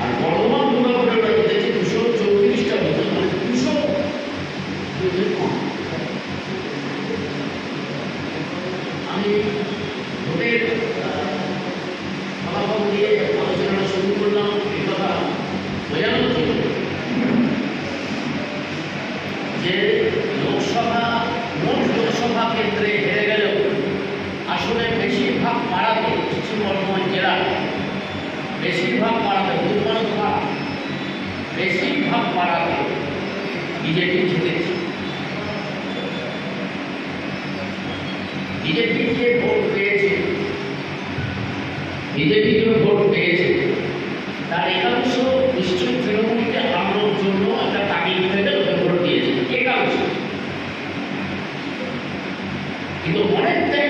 আর বর্ধমান ভূমিকম্পের বাড়ি দেখি দুশো চৌত্রিশটা বছর মানে দুশো আমি বিজেপি জিতেছে বিজেপি যে ভোট পেয়েছে। বিজেপি যে ভোট পেয়েছে। তার একাংশ নিশ্চয়ই তৃণমূলকে হারানোর জন্য একটা তাগিদ ভোট দিয়েছে। একাংশ। কিন্তু অনেকটাই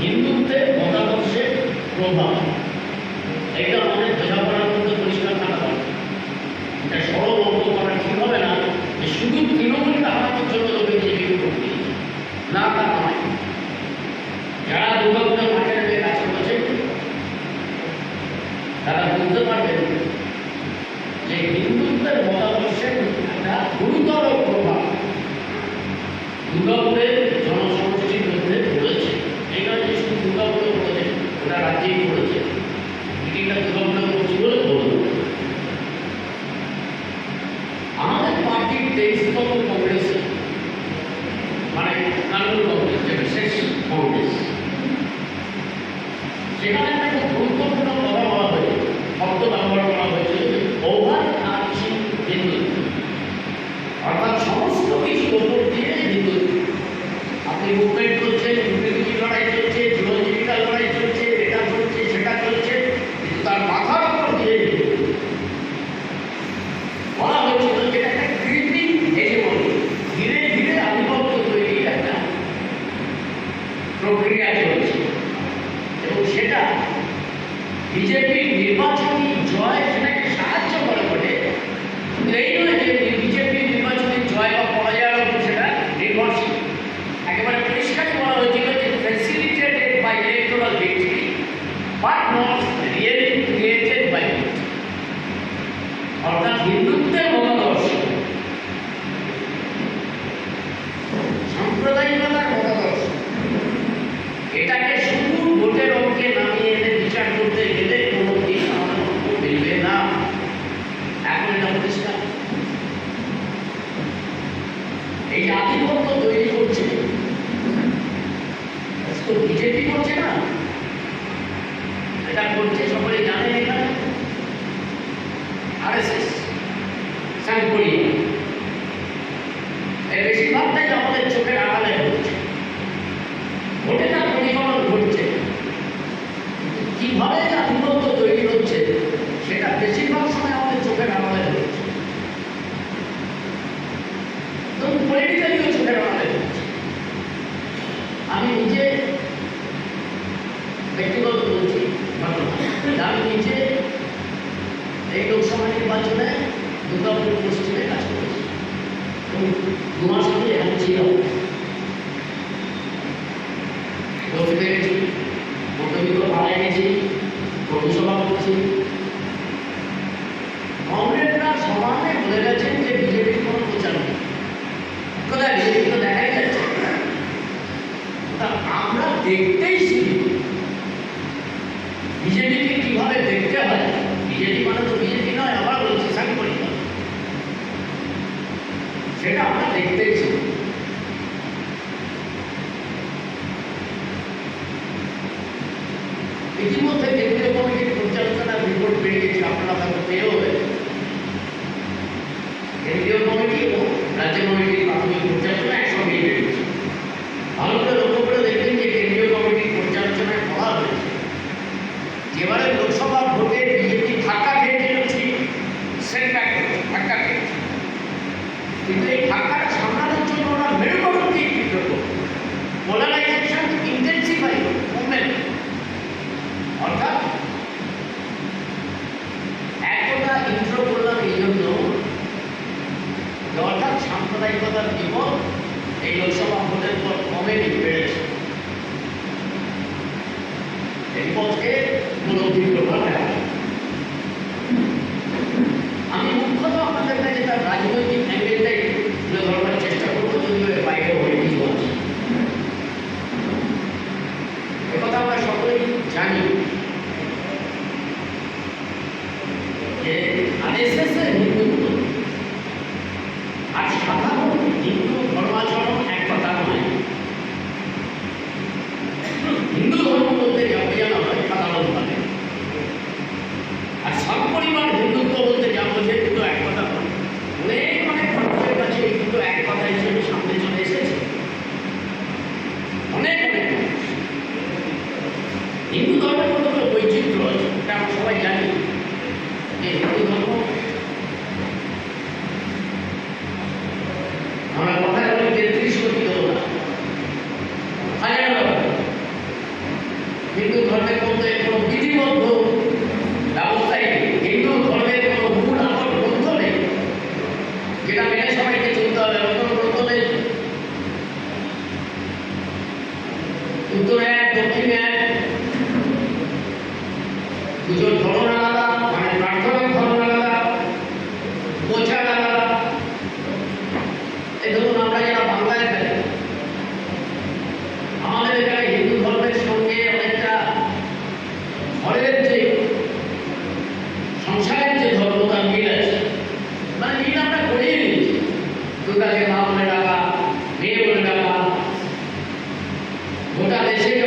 হিন্দুত্বের মতাদর্শের প্রভাব। এটা আমাদের বোঝাপড়ার মধ্যে পরিষ্কার থাকা এটা সরল না তা নয় যারা দুর্গাপুরের মধ্যে পড়েছে রাজ্যেই পড়েছে মিটিংটা দুর্গাপুরে পড়ছি বলে বলব আমাদের পার্টির তেইশতম কংগ্রেস আন্দোলন শেষ করবে সেখানে White Wolf এই লোকসভা নির্বাচনে দুর্গাপুর পশ্চিমে কাজ করেছে। এবং দু মাস আমি এখানে ছিলাম রোজ পেরেছি মোটরগুলো ভাড়া এনেছি পৌরসভা করছি। সেটা আমরা দেখতেছি। ইতিমধ্যে কেন্দ্রীয় কমিটির পর্যালোচনার রিপোর্ট বেরিয়েছে, আপনারা হয়তো পেয়েও কেন্দ্রীয় কমিটি এবং রাজ্য কমিটির এই পথকে পুনর্বৃত্ত করা অপোজিট টু অ্যাকোয়াস যেটা মেনে সবাইকে চলতে হবে নতুন এক উত্তরে এক চলে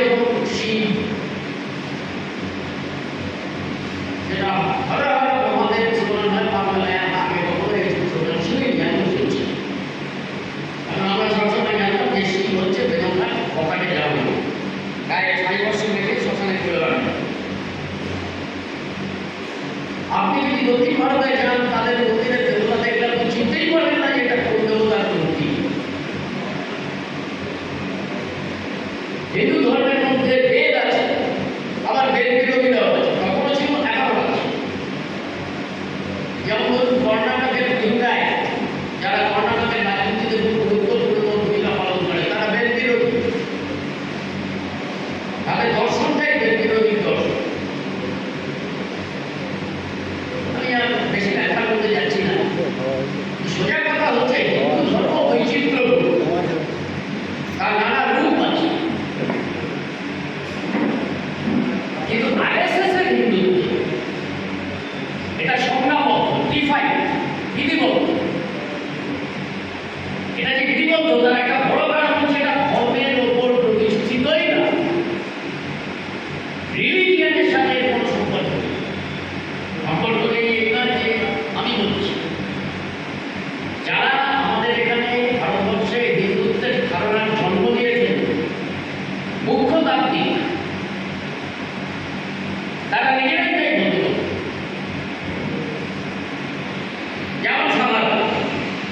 আপনি যদি দক্ষিণ ভারতে যান তাদের মন্দিরের Ele não dorme ডিফাইন বিধিবদ্ধ এটা যে বিধিবদ্ধ তার একটা